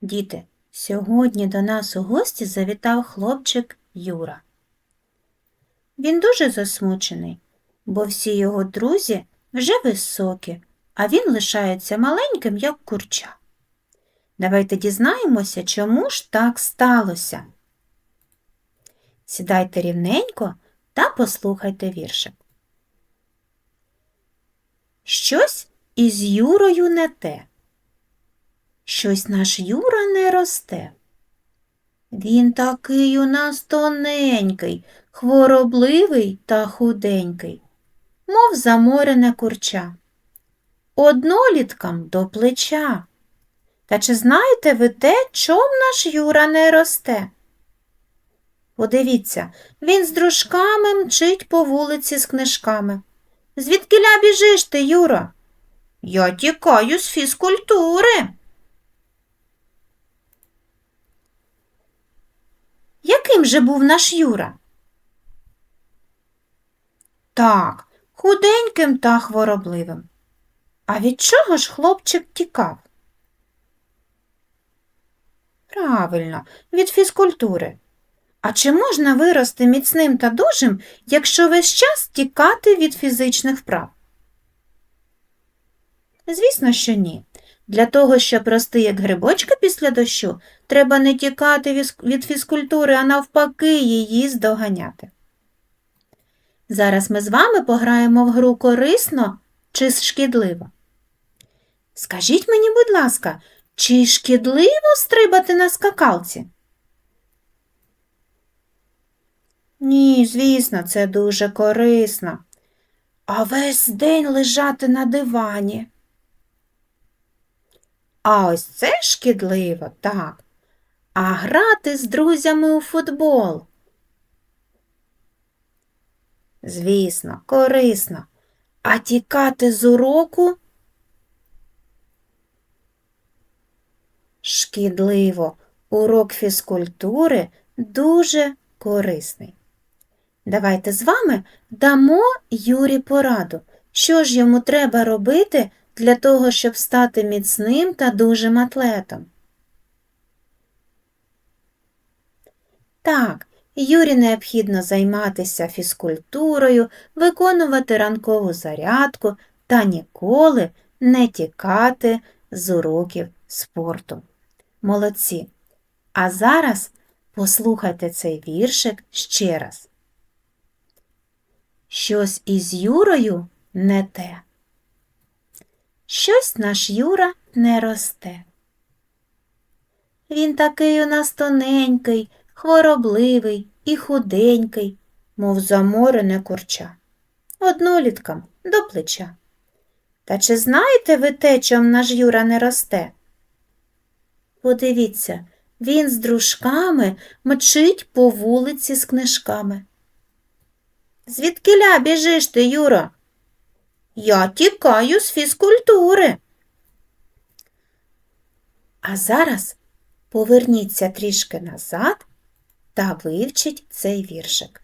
Діти, сьогодні до нас у гості завітав хлопчик Юра. Він дуже засмучений, бо всі його друзі вже високі, а він лишається маленьким, як курча. Давайте дізнаємося, чому ж так сталося. Сідайте рівненько та послухайте віршик. Щось із Юрою не те. Щось наш Юра не росте. Він такий у нас тоненький, хворобливий та худенький, мов заморене курча. Одноліткам до плеча. Та чи знаєте ви те, чом наш Юра не росте? Подивіться, він з дружками мчить по вулиці з книжками. Звідкиля біжиш ти, Юра? Я тікаю з фізкультури. Яким же був наш Юра? Так, худеньким та хворобливим. А від чого ж хлопчик тікав? Правильно, від фізкультури. А чи можна вирости міцним та дужим, якщо весь час тікати від фізичних вправ? Звісно, що ні. Для того, щоб рости як грибочка після дощу, треба не тікати від фізкультури, а навпаки її здоганяти. Зараз ми з вами пограємо в гру корисно чи шкідливо. Скажіть мені, будь ласка, чи шкідливо стрибати на скакалці? Ні, звісно, це дуже корисно. А весь день лежати на дивані. А ось це шкідливо, так. А грати з друзями у футбол. Звісно, корисно. А тікати з уроку шкідливо. Урок фізкультури дуже корисний. Давайте з вами дамо Юрі пораду, що ж йому треба робити для того, щоб стати міцним та дужим атлетом. Так, Юрі необхідно займатися фізкультурою, виконувати ранкову зарядку та ніколи не тікати з уроків спорту. Молодці! А зараз послухайте цей віршик ще раз. Щось із Юрою не те. Щось наш Юра не росте. Він такий у нас тоненький, хворобливий і худенький, мов заморене курча, одноліткам до плеча. Та чи знаєте ви те, чом наш Юра не росте? Подивіться, він з дружками мчить по вулиці з книжками. Звідкиля біжиш ти, Юра? Я тікаю з фізкультури. А зараз поверніться трішки назад та вивчіть цей віршик.